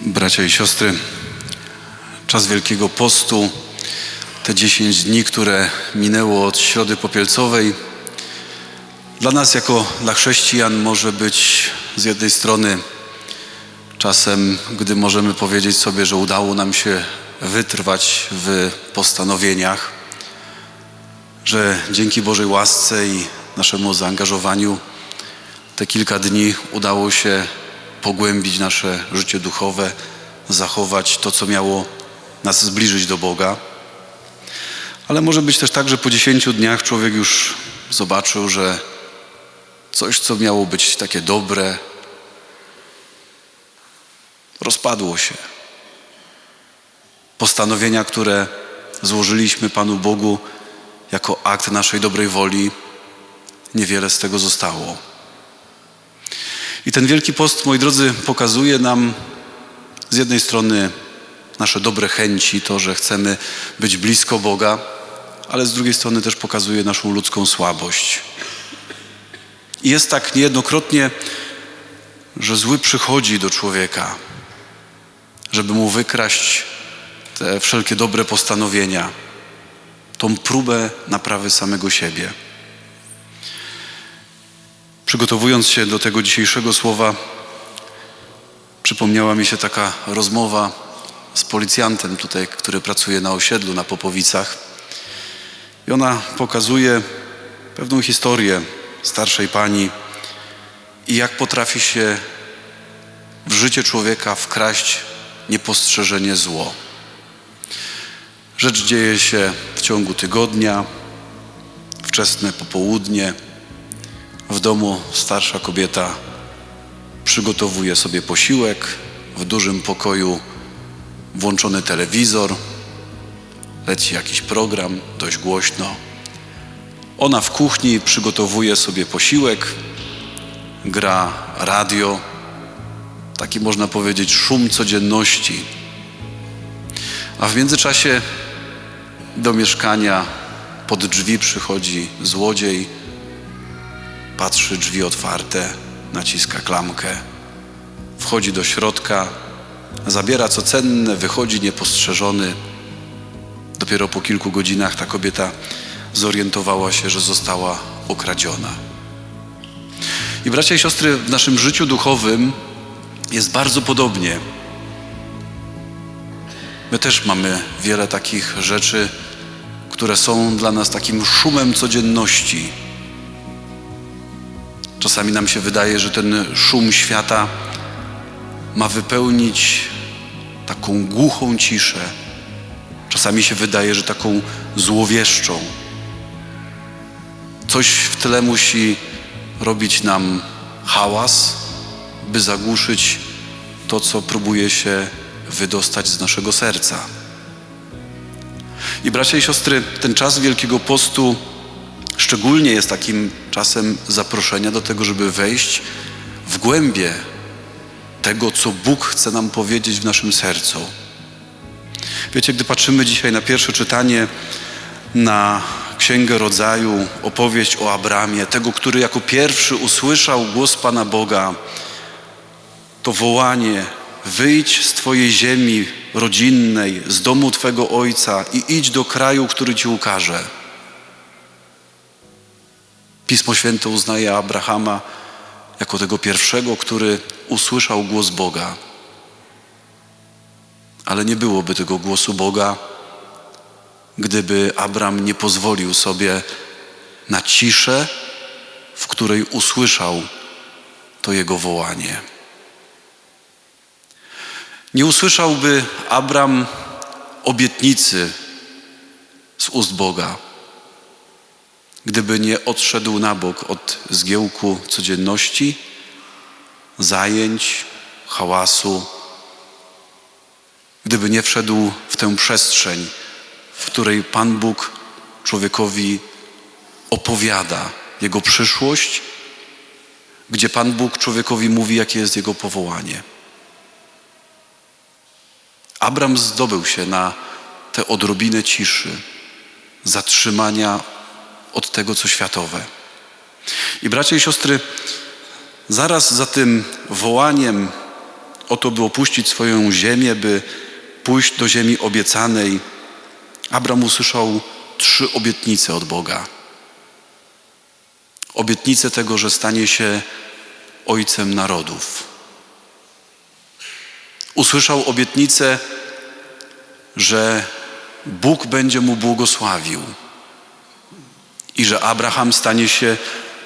Bracia i siostry, czas Wielkiego Postu, te 10 dni, które minęło od Środy Popielcowej, dla nas jako dla chrześcijan może być z jednej strony czasem, gdy możemy powiedzieć sobie, że udało nam się wytrwać w postanowieniach, że dzięki Bożej łasce i naszemu zaangażowaniu te kilka dni udało się pogłębić nasze życie duchowe, zachować to, co miało nas zbliżyć do Boga. Ale może być też tak, że po dziesięciu dniach człowiek już zobaczył, że coś, co miało być takie dobre, rozpadło się. Postanowienia, które złożyliśmy Panu Bogu jako akt naszej dobrej woli, niewiele z tego zostało. I ten Wielki Post, moi drodzy, pokazuje nam z jednej strony nasze dobre chęci, to, że chcemy być blisko Boga, ale z drugiej strony też pokazuje naszą ludzką słabość. I jest tak niejednokrotnie, że zły przychodzi do człowieka, żeby mu wykraść te wszelkie dobre postanowienia, tą próbę naprawy samego siebie. Przygotowując się do tego dzisiejszego słowa, przypomniała mi się taka rozmowa z policjantem tutaj, który pracuje na osiedlu na Popowicach. I ona pokazuje pewną historię starszej pani i jak potrafi się w życie człowieka wkraść niepostrzeżenie zło. Rzecz dzieje się w ciągu tygodnia, wczesne popołudnie. W domu starsza kobieta przygotowuje sobie posiłek, w dużym pokoju włączony telewizor, leci jakiś program, dość głośno. Ona w kuchni przygotowuje sobie posiłek, gra radio, taki można powiedzieć szum codzienności. A w międzyczasie do mieszkania pod drzwi przychodzi złodziej, patrzy drzwi otwarte, naciska klamkę, wchodzi do środka, zabiera co cenne, wychodzi niepostrzeżony. Dopiero po kilku godzinach ta kobieta zorientowała się, że została okradziona. I bracia i siostry, w naszym życiu duchowym jest bardzo podobnie. My też mamy wiele takich rzeczy, które są dla nas takim szumem codzienności. Czasami nam się wydaje, że ten szum świata ma wypełnić taką głuchą ciszę. Czasami się wydaje, że taką złowieszczą. Coś w tle musi robić nam hałas, by zagłuszyć to, co próbuje się wydostać z naszego serca. I bracia i siostry, ten czas Wielkiego Postu szczególnie jest takim czasem zaproszenia do tego, żeby wejść w głębie tego, co Bóg chce nam powiedzieć w naszym sercu. Wiecie, gdy patrzymy dzisiaj na pierwsze czytanie, na Księgę Rodzaju, opowieść o Abramie, tego, który jako pierwszy usłyszał głos Pana Boga, to wołanie: wyjdź z Twojej ziemi rodzinnej, z domu Twego ojca i idź do kraju, który Ci ukaże. Pismo Święte uznaje Abrahama jako tego pierwszego, który usłyszał głos Boga. Ale nie byłoby tego głosu Boga, gdyby Abram nie pozwolił sobie na ciszę, w której usłyszał to jego wołanie. Nie usłyszałby Abram obietnicy z ust Boga, gdyby nie odszedł na bok od zgiełku codzienności, zajęć, hałasu, gdyby nie wszedł w tę przestrzeń, w której Pan Bóg człowiekowi opowiada jego przyszłość, gdzie Pan Bóg człowiekowi mówi, jakie jest jego powołanie. Abram zdobył się na tę odrobinę ciszy, zatrzymania od tego, co światowe. I bracia i siostry, zaraz za tym wołaniem oto by opuścić swoją ziemię, by pójść do ziemi obiecanej, Abram usłyszał trzy obietnice od Boga. Obietnicę tego, że stanie się ojcem narodów. Usłyszał obietnicę, że Bóg będzie mu błogosławił i że Abraham stanie się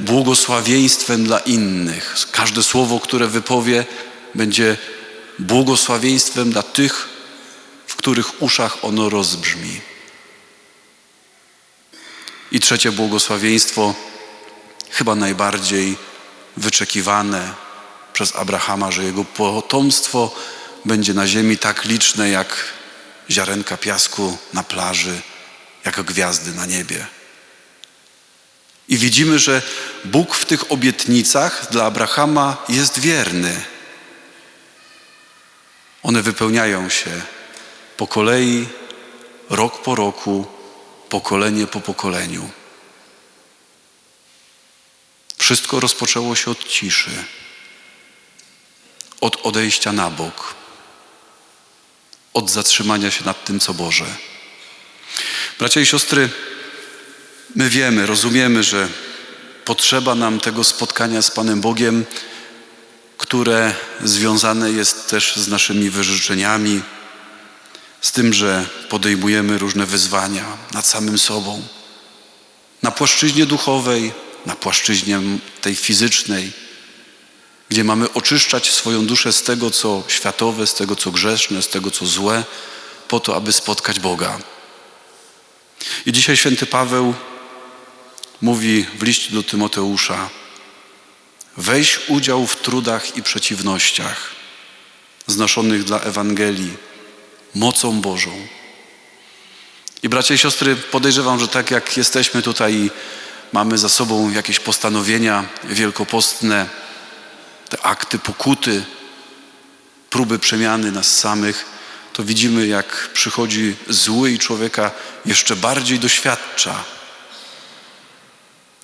błogosławieństwem dla innych. Każde słowo, które wypowie, będzie błogosławieństwem dla tych, w których uszach ono rozbrzmi. I trzecie błogosławieństwo, chyba najbardziej wyczekiwane przez Abrahama, że jego potomstwo będzie na ziemi tak liczne jak ziarenka piasku na plaży, jak gwiazdy na niebie. I widzimy, że Bóg w tych obietnicach dla Abrahama jest wierny. One wypełniają się po kolei, rok po roku, pokolenie po pokoleniu. Wszystko rozpoczęło się od ciszy, od odejścia na bok, od zatrzymania się nad tym, co Boże. Bracia i siostry, my wiemy, rozumiemy, że potrzeba nam tego spotkania z Panem Bogiem, które związane jest też z naszymi wyrzeczeniami, z tym, że podejmujemy różne wyzwania nad samym sobą, na płaszczyźnie duchowej, na płaszczyźnie tej fizycznej, gdzie mamy oczyszczać swoją duszę z tego, co światowe, z tego, co grzeszne, z tego, co złe, po to, aby spotkać Boga. I dzisiaj święty Paweł mówi w liście do Tymoteusza: weź udział w trudach i przeciwnościach znoszonych dla Ewangelii mocą Bożą. I bracia i siostry, podejrzewam, że tak jak jesteśmy tutaj i mamy za sobą jakieś postanowienia wielkopostne, te akty pokuty, próby przemiany nas samych, to widzimy, jak przychodzi zły i człowieka jeszcze bardziej doświadcza.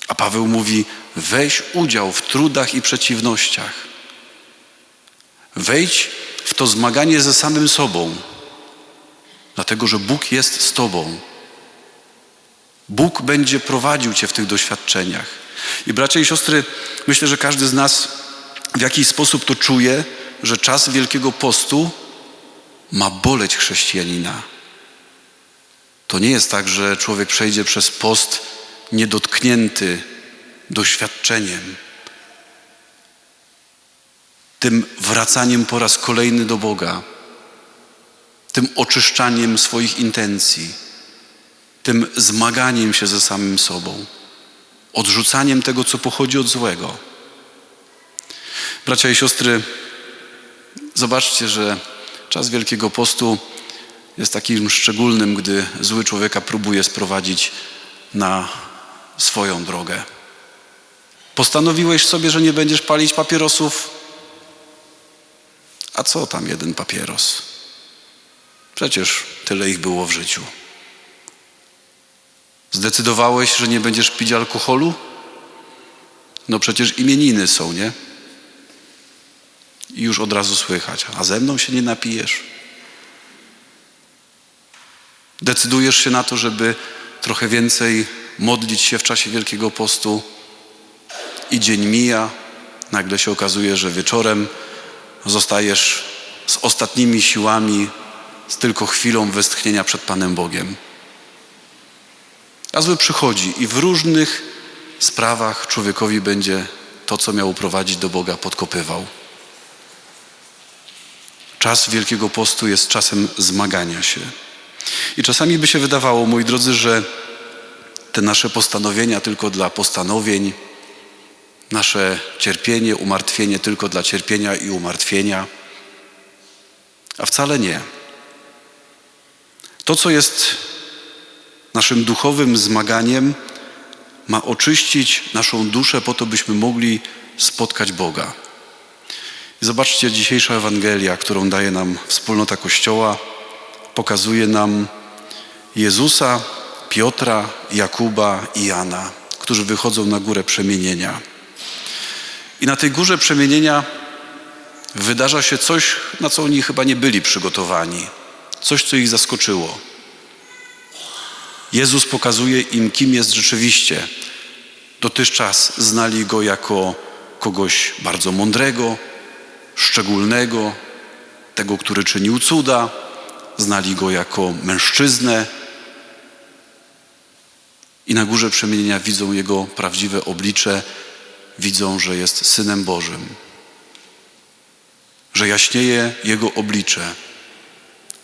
A Paweł mówi: weź udział w trudach i przeciwnościach. Wejdź w to zmaganie ze samym sobą, dlatego że Bóg jest z Tobą. Bóg będzie prowadził Cię w tych doświadczeniach. I bracia i siostry, myślę, że każdy z nas w jakiś sposób to czuje, że czas Wielkiego Postu ma boleć chrześcijanina. To nie jest tak, że człowiek przejdzie przez post niedotknięty doświadczeniem, tym wracaniem po raz kolejny do Boga, tym oczyszczaniem swoich intencji, tym zmaganiem się ze samym sobą, odrzucaniem tego, co pochodzi od złego. Bracia i siostry, zobaczcie, że czas Wielkiego Postu jest takim szczególnym, gdy zły człowieka próbuje sprowadzić na swoją drogę. Postanowiłeś sobie, że nie będziesz palić papierosów, a co tam jeden papieros? Przecież tyle ich było w życiu. Zdecydowałeś, że nie będziesz pić alkoholu? No przecież imieniny są, nie? I już od razu słychać, a ze mną się nie napijesz. Decydujesz się na to, żeby trochę więcej modlić się w czasie Wielkiego Postu i dzień mija, nagle się okazuje, że wieczorem zostajesz z ostatnimi siłami, z tylko chwilą westchnienia przed Panem Bogiem. A zły przychodzi i w różnych sprawach człowiekowi będzie to, co miał prowadzić do Boga, podkopywał. Czas Wielkiego Postu jest czasem zmagania się. I czasami by się wydawało, moi drodzy, że te nasze postanowienia tylko dla postanowień, nasze cierpienie, umartwienie tylko dla cierpienia i umartwienia, a wcale nie. To, co jest naszym duchowym zmaganiem, ma oczyścić naszą duszę po to, byśmy mogli spotkać Boga. Zobaczcie, dzisiejsza Ewangelia, którą daje nam wspólnota Kościoła, pokazuje nam Jezusa, Piotra, Jakuba i Jana, którzy wychodzą na górę przemienienia. I na tej górze przemienienia wydarza się coś, na co oni chyba nie byli przygotowani, coś, co ich zaskoczyło. Jezus pokazuje im, kim jest rzeczywiście. Dotychczas znali go jako kogoś bardzo mądrego, szczególnego, tego, który czynił cuda, znali go jako mężczyznę. I na górze przemienienia widzą jego prawdziwe oblicze, widzą, że jest synem Bożym, że jaśnieje jego oblicze.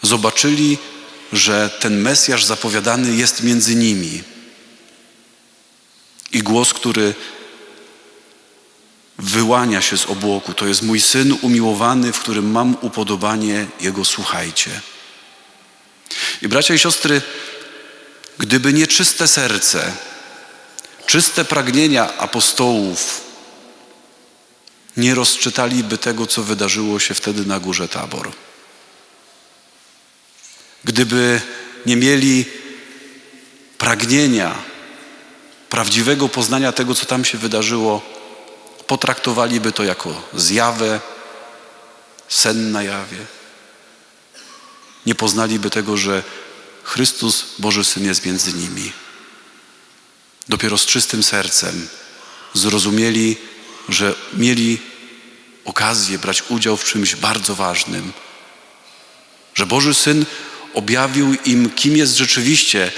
Zobaczyli, że ten Mesjasz zapowiadany jest między nimi. I głos, który wyłania się z obłoku, to jest mój syn umiłowany, w którym mam upodobanie, jego słuchajcie. I bracia i siostry, gdyby nie czyste serce, czyste pragnienia apostołów, nie rozczytaliby tego, co wydarzyło się wtedy na górze Tabor. Gdyby nie mieli pragnienia, prawdziwego poznania tego, co tam się wydarzyło, potraktowaliby to jako zjawę, sen na jawie. Nie poznaliby tego, że Chrystus, Boży Syn, jest między nimi. Dopiero z czystym sercem zrozumieli, że mieli okazję brać udział w czymś bardzo ważnym, że Boży Syn objawił im, kim jest rzeczywiście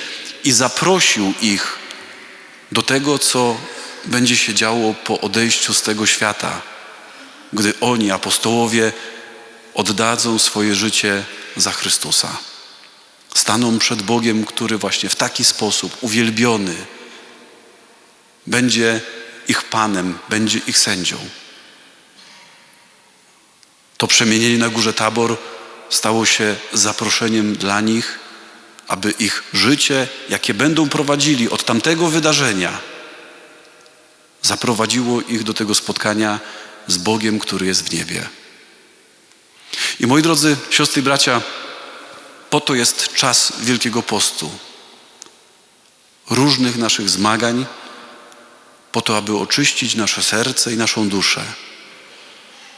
i zaprosił ich do tego, co będzie się działo po odejściu z tego świata, gdy oni, apostołowie, oddadzą swoje życie za Chrystusa. Staną przed Bogiem, który właśnie w taki sposób uwielbiony będzie ich Panem, będzie ich sędzią. To przemienienie na górze Tabor stało się zaproszeniem dla nich, aby ich życie, jakie będą prowadzili od tamtego wydarzenia, zaprowadziło ich do tego spotkania z Bogiem, który jest w niebie. I moi drodzy siostry i bracia, po to jest czas Wielkiego Postu, różnych naszych zmagań, po to, aby oczyścić nasze serce i naszą duszę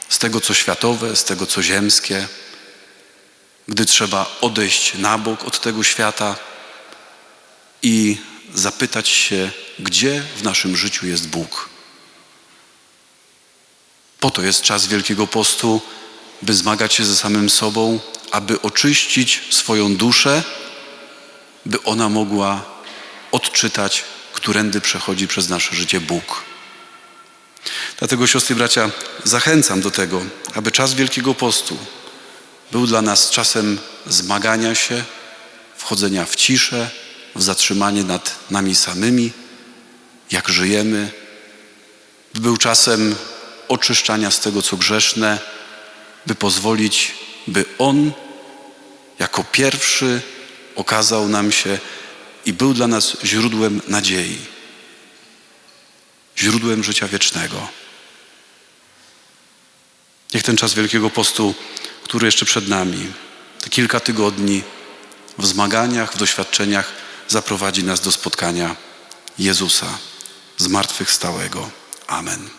z tego, co światowe, z tego, co ziemskie, gdy trzeba odejść na bok od tego świata i zapytać się, gdzie w naszym życiu jest Bóg. Po to jest czas Wielkiego Postu, by zmagać się ze samym sobą, aby oczyścić swoją duszę, by ona mogła odczytać, którędy przechodzi przez nasze życie Bóg. Dlatego, siostry i bracia, zachęcam do tego, aby czas Wielkiego Postu był dla nas czasem zmagania się, wchodzenia w ciszę, w zatrzymanie nad nami samymi, jak żyjemy. Był czasem oczyszczania z tego, co grzeszne, by pozwolić, by On jako pierwszy okazał nam się i był dla nas źródłem nadziei, źródłem życia wiecznego. Niech ten czas Wielkiego Postu, który jeszcze przed nami, te kilka tygodni w zmaganiach, w doświadczeniach zaprowadzi nas do spotkania Jezusa zmartwychwstałego. Amen.